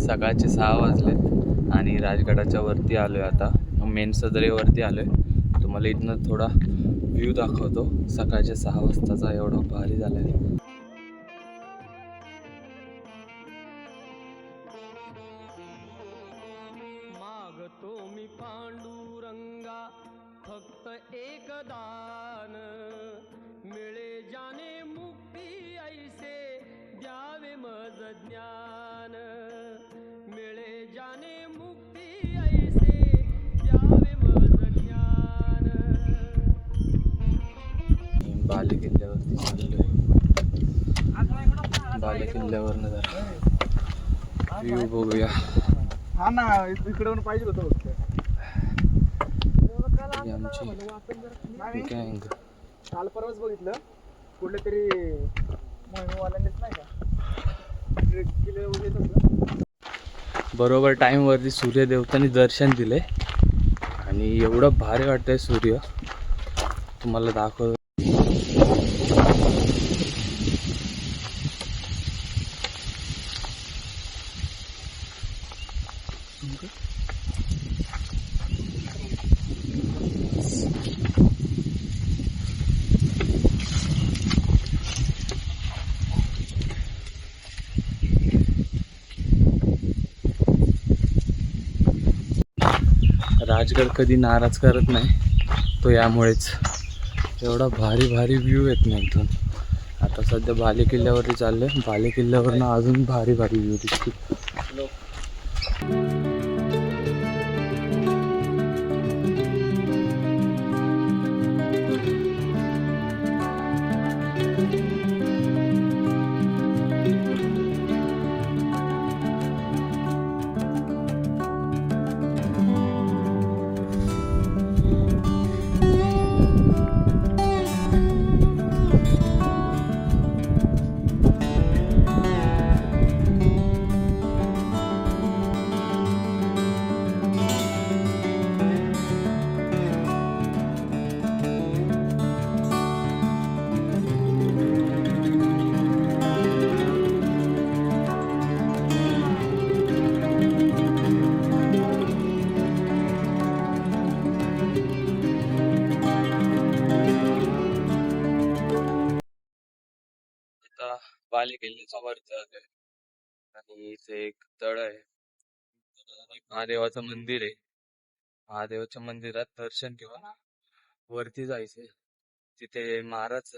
सकाळचे सहा वाजलेत आणि राजगडाच्या वरती आलो आहे आता. मेन सदरेवरती आलो आहे तुम्हाला इथनं थोडा व्ह्यू दाखवतो. सकाळच्या सहा वाजताचा एवढा भारी झालाय. मागतो मी बाले किल्ल्यावरती चाललोय. बाले किल्ल्यावरनं जरा. व्ह्यू बघूया. हा ना इकडे पाहिजे होतं आमची गँग काल परवाच बघितलं. कुठल्या तरी मोहिमेवाल्यांनीच नाही का? ट्रेक केलं वगैरे बरोबर टाईमवरती सूर्यदेवतांनी दर्शन दिले आणि एवढं भारी वाटतंय सूर्य. तुम्हाला दाखव राजगड कधी नाराज करत नाही तो यामुळेच एवढा भारी भारी व्ह्यू येत नाही इथून. आता सध्या बाले किल्ल्यावरती चाललोय. बाले किल्ल्यावरनं अजून भारी भारी व्ह्यू दिसतील. बाले आहे. आणि इथे एक तळ आहे. महादेवाचं मंदिर आहे. महादेवाच्या मंदिरात दर्शन किंवा वरती जायचे तिथे महाराज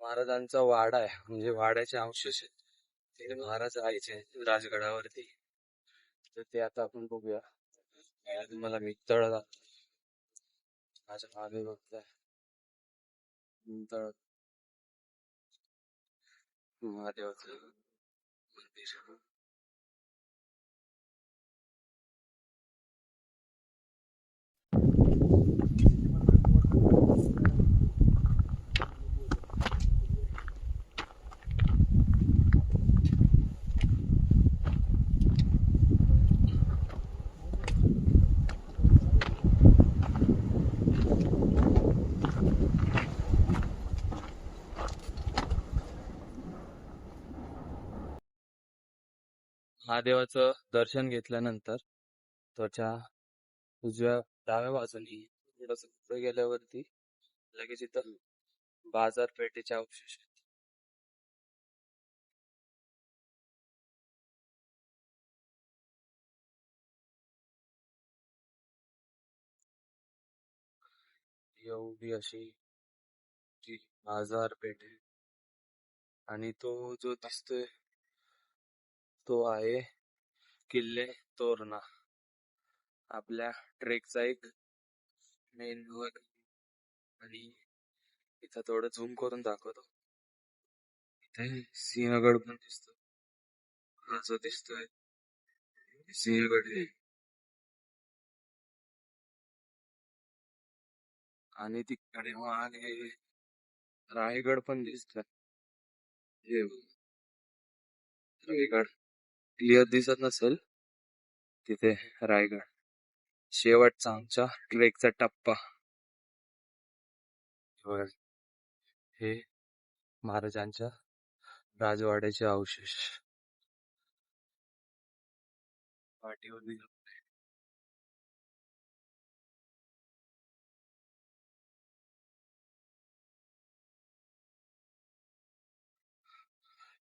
महाराजांचा वाडा आहे. म्हणजे वाड्याचे अवशेष आहेत तिथे महाराज राहायचे राजगडावरती. तर ते आता आपण बघूया. मला मी तळ दाखवतो. माझ्या मागे बघताय. तळ. 五号吊车准 महादेवाचं दर्शन घेतल्यानंतर त्याच्या उजव्या डाव्या बाजूनी थोडस पुढे गेल्यावरती लगेच इथं बाजारपेठेचे अवशेष आहेत. एवढी अशी ती बाजारपेठ आहे आणि तो जो दिसतोय तो आहे किल्ले तोरणा. आपल्या ट्रेकचा एक मेन भाग आणि इथं थोडं झूम करून दाखवतो. इथे सिंहगड पण दिसतो हा जो दिसतोय सिंहगड हे. आणि तिकडे मागे रायगड पण दिसतोय. हे रायगड. क्लिअर दिसत नसेल तिथे रायगड. शेवटचा आमचा ट्रेकचा टप्पा. हे महाराजांच्या राजवाड्याचे अवशेष.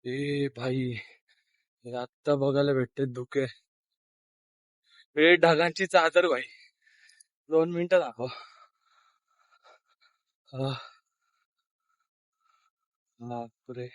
ए भाई आत्ता बघायला भेटते धुके. हे ढगांची चादर बाई. दोन मिनिटं दाखव. हा बापरे.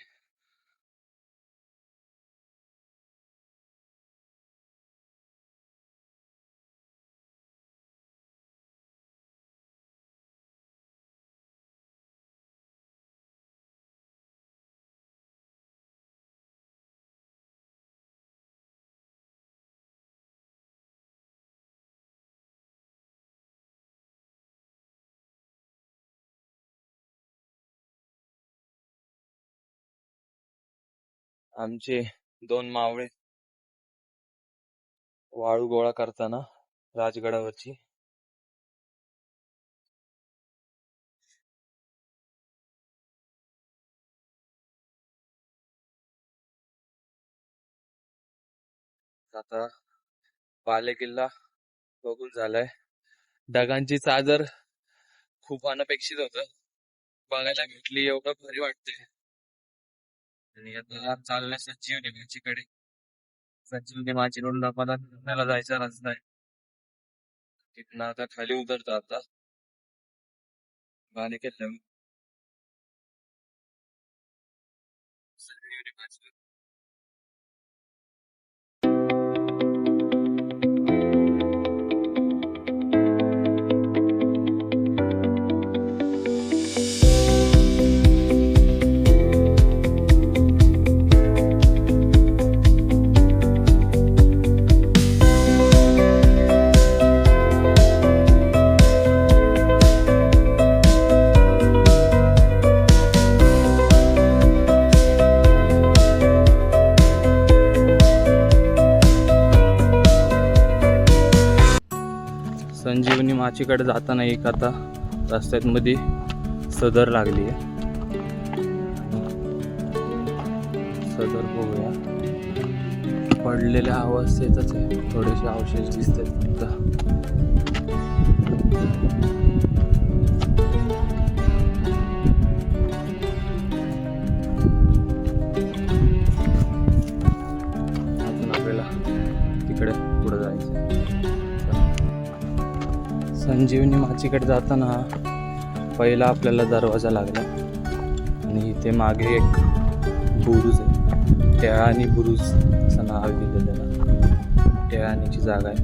आमचे दोन मावळे वाळू गोळा करताना राजगडावरची. आता बाले किल्ला बघून झालाय. ढगांची चादर खूप अनपेक्षित होत. बघायला भेटली एवढं भारी वाटतंय. आणि आता चाललंय संजीवनी माचीकडे संजीवनी माची रोडला मला पुण्याला जायचा रस्ता आहे तिथनं आता खाली उतरतो आता. गाणे केलं जाताना एक आता रस्त्यांमध्ये सदर लागली आहे. सदर बघूया. पडलेल्या अवस्थेतच आहे थोडेसे अवशेष दिसतात. संजीवनी माचीकडे जाताना पहिला आपल्याला दरवाजा लागला. आणि इथे मागे एक बुरुज आहे. टेळानी बुरुज असं नाव दिलं त्याला टेळाणीची जागा आहे.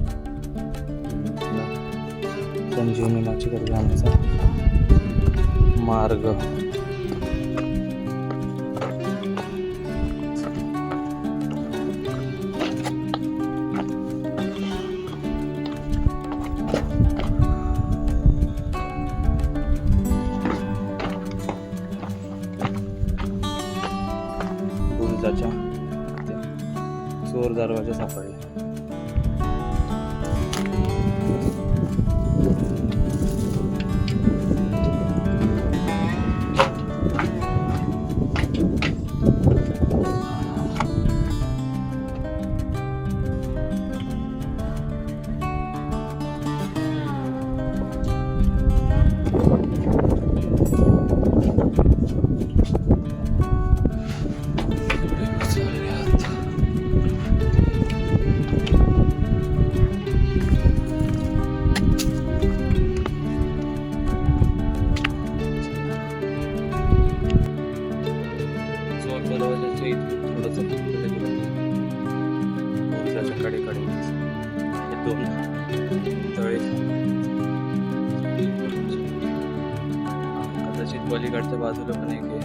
संजीवनी माचीकडे जाण्याचा मार्ग. चोर दरवाजा कदाचित पलीकडच्या बाजूला पण एक आहे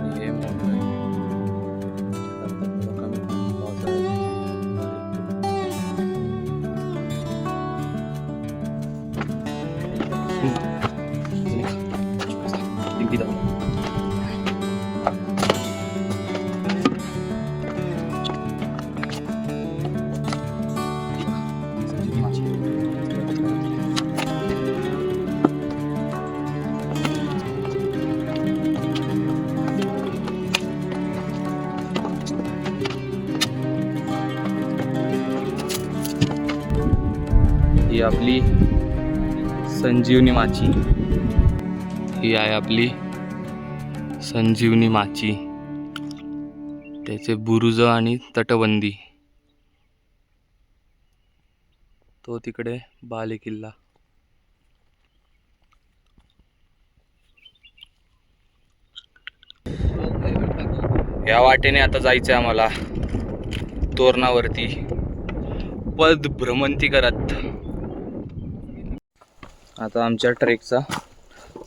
आणि हे। मोठं आहे संजीवनी माची. ही आहे आपली संजीवनी माची. त्याचे बुरुज आणि तटबंदी. तो तिकडे बाले किल्ला. या वाटेने आता जायचंय आम्हाला. तोरणावरती. पद भ्रमंती करत. आता आमच्या ट्रेकचा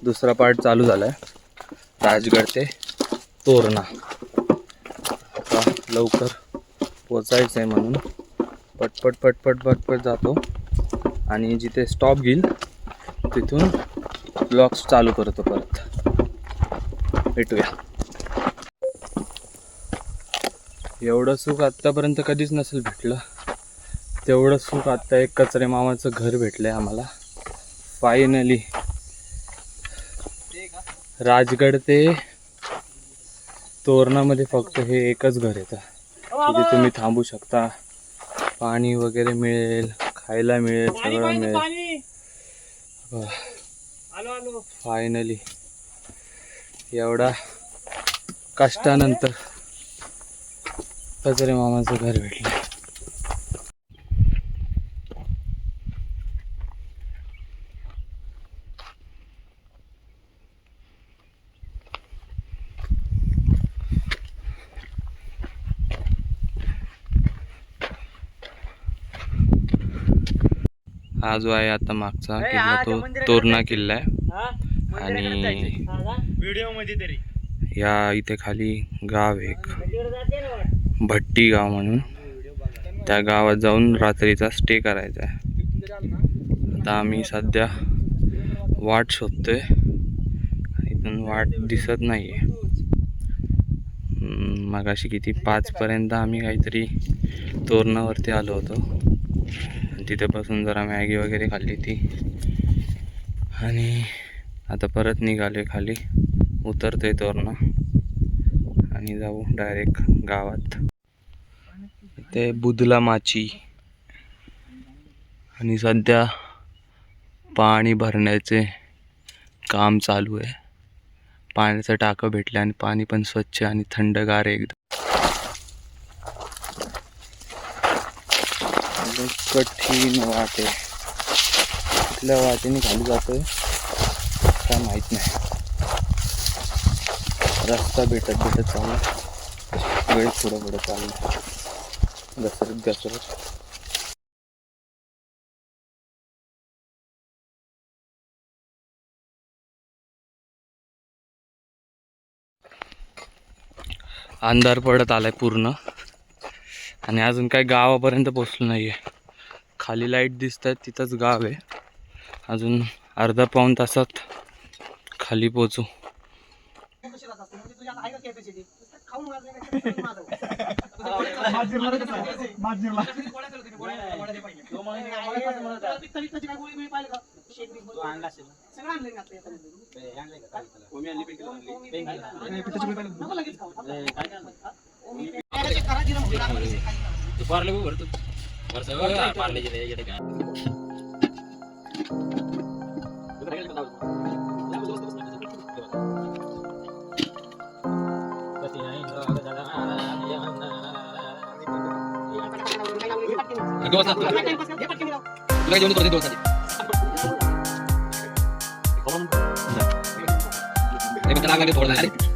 दुसरा पार्ट चालू झाला आहे राजगड ते तोरणा. आता लवकर पोचायचं आहे म्हणून पटपट पटपट पटपट जातो. आणि जिथे स्टॉप घेईल तिथून ब्लॉक्स चालू करतो परत. भेटूया. एवढं सुख आत्तापर्यंत कधीच नसेल भेटलं. तेवढं सुख आत्ता एक कचरे मामाचं घर भेटलं आहे आम्हाला. फायनली राजगड ते तोरणामध्ये फक्त हे एकच घर येतं तिथे तुम्ही थांबू शकता. पाणी वगैरे मिळेल खायला मिळेल सगळं मिळेल. फायनली एवढा कष्टानंतर. कचरे मामाचं घर भेटलं. हा जो आहे आता मागचा किल्ला तो तोरणा किल्ला आहे. आणि व्हिडिओमध्ये तरी. या इथे खाली गाव एक. भट्टी गाव म्हणून. त्या गावात जाऊन रात्रीचा स्टे करायचा आहे. आता आम्ही सध्या वाट शोधतोय. इथून वाट दिसत नाही आहे मगाशी किती पाचपर्यंत आम्ही काहीतरी तोरणावरती आलो होतो. तिथे बसून जरा मॅगी वगैरे खाल्ली ती. आणि आता परत निघाले खाली. उतरते तोरणं. आणि जाऊ डायरेक्ट गावात. ते बुदला माची. आणि सध्या पाणी भरण्याचे काम चालू आहे. पाण्याचं टाकं भेटलं आणि पाणी पण स्वच्छ आणि थंडगार एकदम. कठीण वाट. आहे कुठल्या वाटेने खाली जातोय? काय माहीत नाही. रस्ता भेटत भेटत चालला. वेळ पुढं पुढं चालला. घसरत घसरत. अंधार पडत आलाय पूर्ण. आणि अजून काही गावापर्यंत पोचलो नाही आहे खाली लाइट दिसत आहेत तिथंच गाव आहे. अजून अर्धा पाऊण तासात खाली पोचू. तुला जेवण करते दोन एक मिनिट लागला थोडं